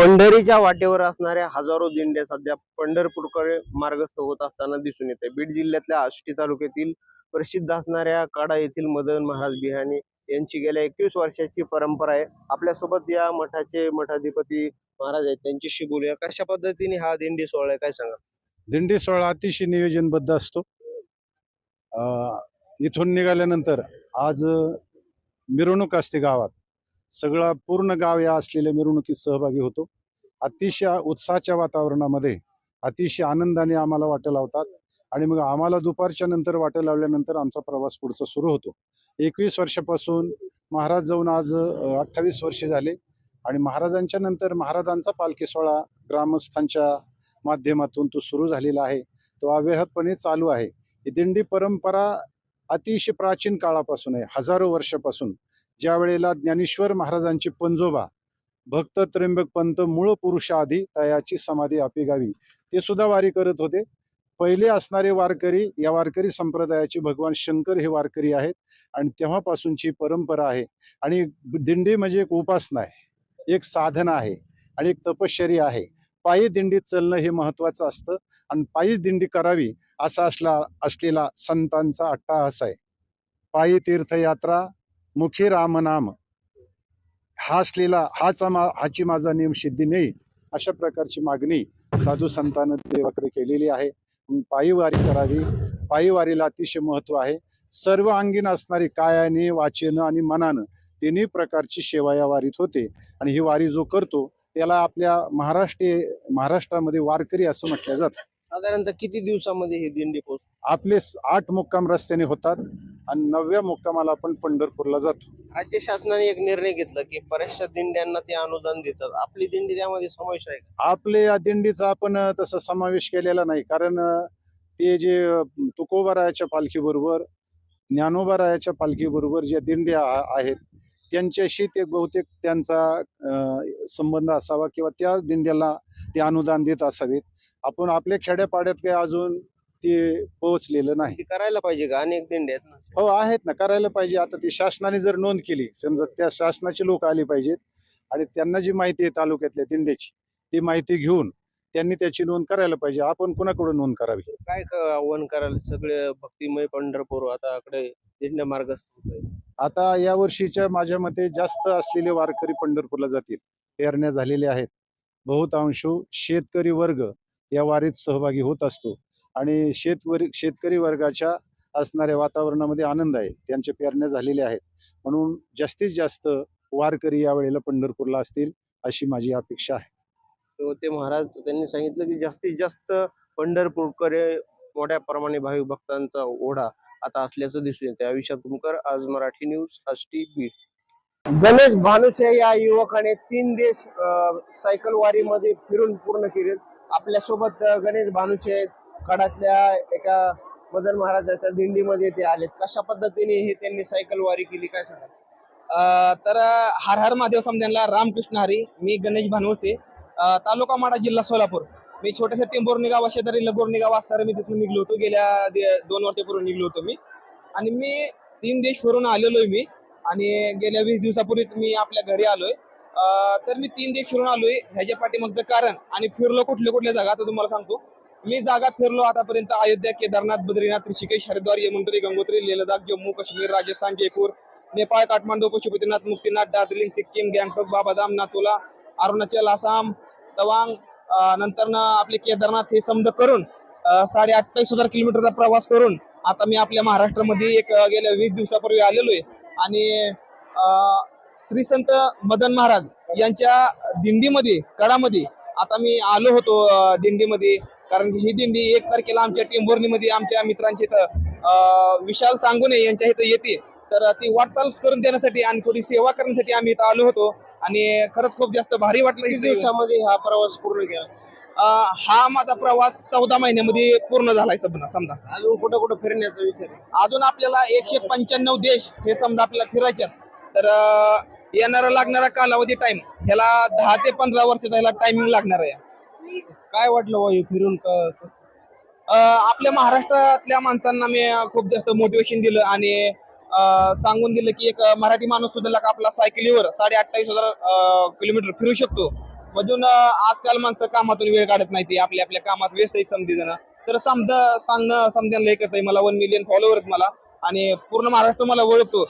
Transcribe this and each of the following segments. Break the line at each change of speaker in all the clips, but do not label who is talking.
पंढरीच्या वाटेवर असणाऱ्या हजारो दिंड्या सध्या पंढरपूरकडे मार्गस्थ होत असताना दिसून येते. बीड जिल्ह्यातल्या आष्टी तालुक्यातील प्रसिद्ध असणाऱ्या काडा येथील मदन महाराज बिहानी यांची गेल्या एकवीस वर्षाची परंपरा आहे. आपल्यासोबत या मठाचे मठाधिपती महाराज आहेत. त्यांच्याशी बोलूया. कशा पद्धतीने हा दिंडी सोहळा आहे? काय सांगा
दिंडी सोहळा अतिशय नियोजनबद्ध असतो. अं, इथून निघाल्यानंतर आज अं, मिरवणूक असते गावात. सगळा पूर्ण गाव या असलेल्या मिरवणुकीत सहभागी होतो. अतिशय उत्साहाच्या वातावरणामध्ये अतिशय आनंदाने आम्हाला वाटं लावतात आणि मग आम्हाला दुपारच्या नंतर वाटं लावल्यानंतर आमचा प्रवास पुढचा सुरू होतो. एकवीस वर्षापासून महाराज जाऊन आज अठ्ठावीस वर्षे झाले आणि महाराजांच्या नंतर महाराजांचा पालखी सोहळा ग्रामस्थांच्या माध्यमातून तो सुरू झालेला आहे. तो अव्याहतपणे चालू आहे. ही दिंडी परंपरा अतिशय प्राचीन काळापासून आहे. हजारो वर्षापासून ज्या वेळेला ज्ञानेश्वर महाराजांची पंजोबा भक्त त्र्यंबक पंत मूळ पुरुषाआधी तयाची समाधी आपी ते सुद्धा वारी करत होते. पहिले असणारे वारकरी या वारकरी संप्रदायाचे भगवान शंकर हे वारकरी आहेत आणि तेव्हापासूनची परंपरा आहे. आणि दिंडी म्हणजे एक उपासना आहे एक साधना आहे आणि एक तपश्चर्या आहे. पायी दिंडीत चालणं हे महत्वाचं असतं आणि पायी दिंडी करावी असा असला असलेला संतांचा अट्टाहास आहे. पायी तीर्थयात्रा मुखी रामनाम. हा असलेला हाच मा हाची माझा नियम सिद्धी नाही अशा प्रकारची मागणी साधू संतानं देवाकडे केलेली आहे. पायीवारी करावी. पायीवारीला अतिशय महत्त्व आहे. सर्व अंगीन असणारी कायाने वाचेनं आणि मनानं तिन्ही प्रकारची सेवा या वारीत होते. आणि ही वारी जो करतो त्याला आपल्या महाराष्ट्रीय महाराष्ट्रामध्ये वारकरी असं म्हटलं जातं.
साधारणतः किती दिवसामध्ये ही दिंडी पोहोच
आपले आठ मुक्काम रस्त्याने होतात आणि नवव्या मुक्कामाला आपण पंढरपूरला जातो.
राज्य शासनाने एक निर्णय घेतला की बऱ्याचशा दिंड्यांना ते अनुदान देतात. आपली दिंडी त्यामध्ये समावेश आहे का?
आपले या दिंडीचा आपण तसा समावेश केलेला नाही. कारण ते जे तुकोबारायाच्या पालखीबरोबर ज्ञानोबारायाच्या पालखीबरोबर ज्या दिंड्या आहेत त्यांच्याशी ते बहुतेक त्यांचा संबंध असावा किंवा त्या दिंड्याला ते अनुदान देत असावेत. आपण आपल्या खेड्यापाड्यात काही अजून ते पोहोचलेलं नाही.
करायला पाहिजे का अनेक दिंड्या आहेत ना
हो आहेत ना करायला पाहिजे. आता ती शासनाने जर नोंद केली समजा त्या शासनाचे लोक आले पाहिजेत आणि त्यांना जी माहिती आहे तालुक्यातल्या दिंड्याची ती माहिती घेऊन त्यांनी त्याची नोंद करायला पाहिजे. आपण कुणाकडून नोंद करावी?
काय आव्हान करायला सगळे भक्तिमय पंढरपूर आता कडे दिंड्या मार्गस्थ आहे.
आता या वर्षीच्या माझ्या मते जास्त असलेले वारकरी पंढरपूरला जातील पेरण्या झालेल्या आहेत. बहुतांश शेतकरी वर्ग या वारीत सहभागी होत असतो आणि शेतवरी शेतकरी वर्गाच्या असणाऱ्या वातावरणामध्ये आनंद आहे. त्यांच्या पेरण्या झालेल्या आहेत. म्हणून जास्तीत जास्त वारकरी यावेळेला पंढरपूरला असतील अशी माझी अपेक्षा आहे.
हो, ते महाराज त्यांनी सांगितलं की जास्तीत जास्त पंढरपूरकडे मोठ्या प्रमाणे भाविक भक्तांचा ओढा आता असल्याचं दिसून येते अविषा तुमकर आज मराठी न्यूज आष्टी बीड गणेश भानुसे या युवकाने तीन देश अं, सायकल वारीमध्ये फिरून पूर्ण केले आपल्यासोबत गणेश भानुसे आहेत. कडातल्या एका मदन महाराजाच्या दिंडीमध्ये ते आलेत. कशा पद्धतीने हे त्यांनी सायकल वारी केली काय सांगा
अ, तर हर हर महादेव समजांना रामकृष्ण हरी मी गणेश भानवसे अ, तालुका माडा जिल्हा सोलापूर. मी छोट्याशा टेंबोर्णी गावा शेजारी लगोर्णी गाव असणारे मी तिथून निघलो होतो. गेल्या दोन वर्षापूर्वी निघलो होतो मी. आणि मी तीन देश फिरून आलेलोय मी. आणि गेल्या वीस दिवसापूर्वीच मी आपल्या घरी आलोय. तर मी तीन देश फिरून आलोय. ह्याच्या पाठीमागचं कारण आणि फिरलो कुठल्या कुठल्या जागा आता तुम्हाला सांगतो. मी जागा फिरलो आतापर्यंत अयोध्या केदारनाथ बद्रीनाथ ऋषिकेश हरिद्वार यमुनोत्री गंगोत्री लेह जम्मू काश्मीर राजस्थान जयपूर नेपाळ काठमांडू पशुपतीनाथ मुक्तीनाथ दार्जिलिंग सिक्कीम गँगटॉक बाबाधाम नातोला अरुणाचल आसाम तवांग नंतर ना आपले केदारनाथ हे समज करून साडे अठ्ठावीस हजार किलोमीटरचा प्रवास करून आता मी आपल्या महाराष्ट्रामध्ये एक गेल्या वीस दिवसापूर्वी आलेलो आहे. आणि श्री संत मदन महाराज यांच्या दिंडीमध्ये कडामध्ये आता मी आलो होतो दिंडीमध्ये. कारण की ही दिंडी एक तारखेला आमच्या टेंभुर्णीमध्ये आमच्या मित्रांच्या इथं विशाल सांगुने यांच्या इथं येते. तर ती वाटचाल करून देण्यासाठी आणि थोडी सेवा करण्यासाठी आम्ही इथं आलो होतो. आणि खरंच खूप जास्त भारी वाटलं
किती
इथं येऊन.
दिवसामध्ये हा प्रवास पूर्ण केला
अं, हा माझा प्रवास चौदा महिन्यामध्ये पूर्ण झालाय समजा समजा
अजून कुठं कुठं फिरण्याचा विचार आहे?
अजून आपल्याला एकशे पंच्याण्णव देश हे समजा आपल्याला फिरायचे तर अं, येणारा लागणारा कालावधी टाइम ह्याला दहा ते पंधरा वर्षाचा ह्याला टायमिंग लागणार आहे
काय वाटलं वायू फिरून क- कसं?
अं, आपल्या महाराष्ट्रातल्या माणसांना मी अं, खूप जास्त मोटिवेशन दिलं आणि सांगून दिलं की एक मराठी माणूस सुद्धा आपला सायकलीवर साडे अठ्ठावीस हजार किलोमीटर फिरू शकतो. मधून आजकाल माणसं कामातून वेळ काढत नाही ती आपल्या आपल्या कामात व्यस्त आहे समधी जण. तर समजा सांगणं समजायला एकच आहे मला वन मिलियन फॉलोवर आहेत मला आणि पूर्ण महाराष्ट्र मला ओळखतो.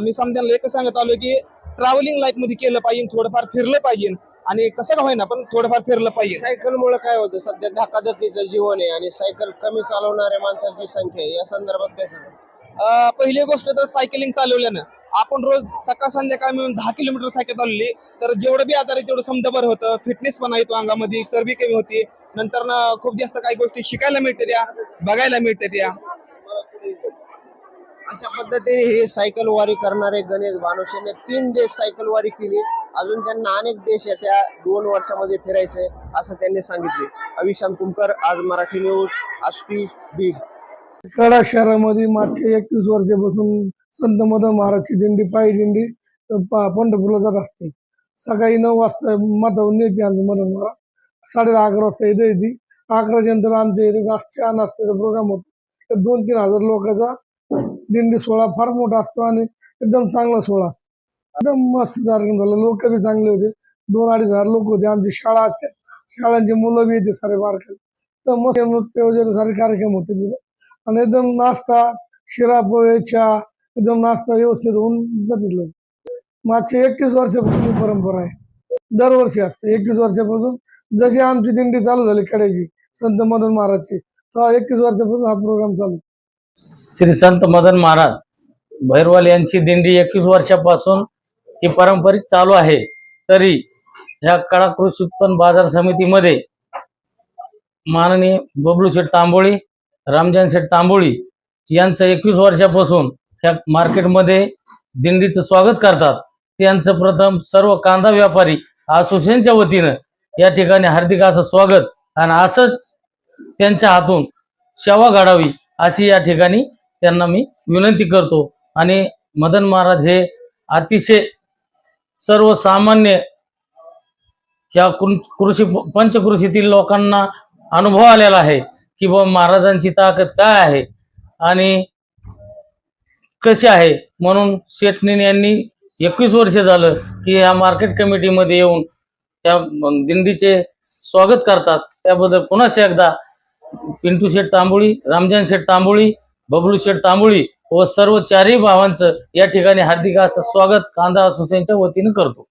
मी समजायला एकच सांगत आलो की ट्रॅव्हलिंग लाईफमध्ये केलं पाहिजे थोडंफार फिरलं पाहिजे आणि कसं का होईना पण थोडंफार फिरलं पाहिजे.
सायकल मुळे काय होतं? सध्या धकाधकीचं जीवन आहे आणि सायकल कमी चालवणाऱ्या माणसांची संख्या आहे. या संदर्भात काय सांगा
पहिली गोष्ट तर सायकलिंग चालवल्यानं आपण रोज सकाळ संध्याकाळ मिळून दहा किलोमीटर सायकल चालवली तर जेवढं बी आजार आहे तेवढं समजा बरं होतं. फिटनेस पण येतो अंगामध्ये चरबी कमी होती. नंतर ना खूप जास्त काही गोष्टी शिकायला मिळते त्या बघायला मिळते त्या
अशा पद्धतीने हे सायकल वारी करणारे गणेश भानुशेने तीन देश सायकल वारी केली. अजून त्यांना अनेक देश येत्या दोन वर्षामध्ये फिरायचे असं त्यांनी सांगितले. अविशांत कुमकर आज मराठी न्यूज आष्टी बीड
कडा शहरामध्ये मागच्या एकवीस वर्षापासून संत मदन महाराजची दिंडी पायी दिंडी प- पंढरपूरला जात असते. सकाळी नऊ वाजता मातावरून येते आमची मदन महाराज साडे अकरा वाजता येते ती अकराच्या नंतर आमच्या इथे नाश्ता नाश्त्याचा प्रोग्राम होतो. तर दोन तीन हजार लोकांचा दिंडी सोहळा फार मोठा असतो आणि एकदम चांगला सोहळा असतो. एकदम मस्त कार्यक्रम झाला. लोक बी चांगले होते. दोन अडीच हजार लोक होते. आमची शाळा असते. शाळांची मुलं बी येते सारे बारकाले तर मस्त नृत्य वगैरे सारे कार्यक्रम होते तिथे. आणि एकदम नाश्ता शिरा पोहे चहा एकदम नाश्ता व्यवस्थित होऊन जातील लोक मागच्या एकवीस वर्षापासून परंपरा आहे. दरवर्षी असते. एकवीस वर्षापासून जशी आमची दिंडी चालू झाली कड्याची संत मदन महाराजची तेव्हा एकवीस वर्षापासून हा प्रोग्राम चालू.
श्री संत मदन महाराज भैरवाल यांची दिंडी एकवीस वर्षापासून ही पारंपरिक चालू आहे. तरी ह्या कडा कृषी उत्पन्न बाजार समितीमध्ये माननीय बबलू शेठ तांबोळी रामजान शेठ तांबोळी यांचं एकवीस वर्षापासून ह्या मार्केटमध्ये दिंडीचं स्वागत करतात. त्यांचं प्रथम सर्व कांदा व्यापारी असोसिएशनच्या वतीनं या ठिकाणी हार्दिक असं स्वागत आणि असंच त्यांच्या हातून सेवा घडावी अशी या ठिकाणी त्यांना मी विनंती करतो. आणि मदन महाराज हे अतिशय सर्वसामान्य ह्या कृ- कृषी पंचकृषीतील लोकांना अनुभव आलेला आहे. की बाबा महाराजांची ताकद काय आहे? आणि कशी आहे? म्हणून शेटणीन यांनी एकवीस वर्ष झालं की या मार्केट कमिटीमध्ये येऊन त्या दिंडीचे स्वागत करतात. त्याबद्दल पुन्हा एकदा पिंटू शेठ तांबोळी रामजान शेठ तांबोळी बबलू शेठ तांबोळी व सर्व चारही भावांचं या ठिकाणी हार्दिक असं स्वागत कांदा असोसिएशनच्या वतीने करतो.